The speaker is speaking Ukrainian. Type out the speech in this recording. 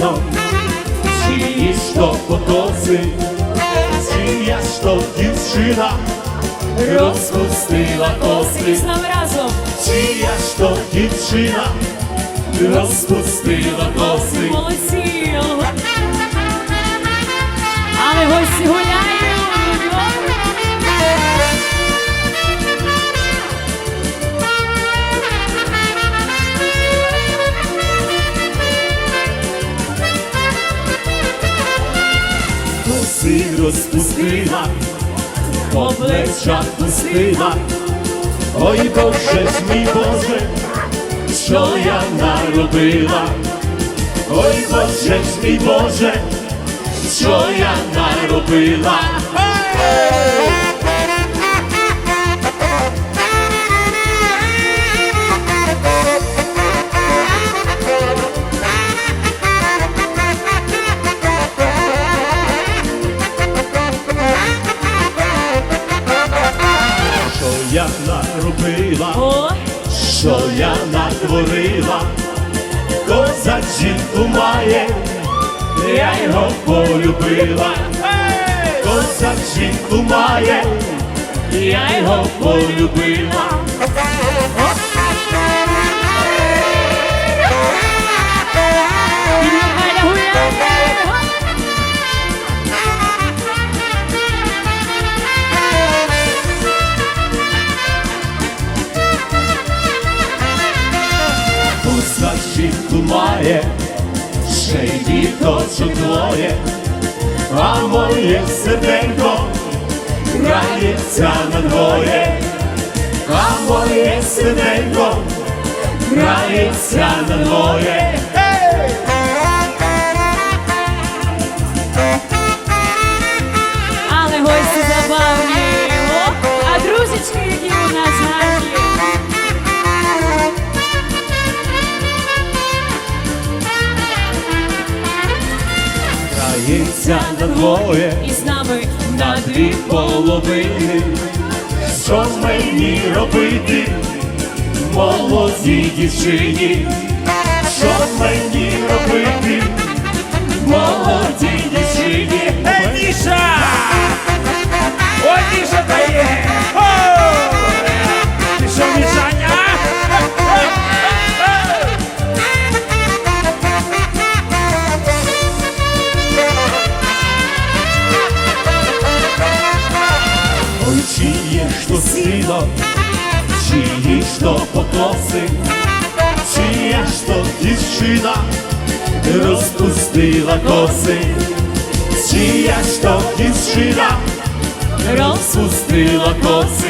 сином, чиї ж то потоси, чия ж то дівчина розпустила коси, З нами разом. чия ж то дівчина розпустила коси. Молодці. Але гості Коси розпустила, по плечах пустила. Ой, Боже мій Боже, що я наробила? Ой, Боже мій Боже, що я наробила? Я наробила? О, що я натворила, козак жінку має, я його полюбила, козак жінку має, я його полюбила. Має, ще й діточок двоє, а моє серденько грається на двоє, а моє серденько грається на Грається на двоє. І з нами на дві половини, що мені робити, молодій дівчині, що мені робити, молодій дівчині, Ей, ой, чиє ж то сіно, чиї ж то покоси, чия ж то дівчина розпустила коси, чия ж то дівчина розпустила коси.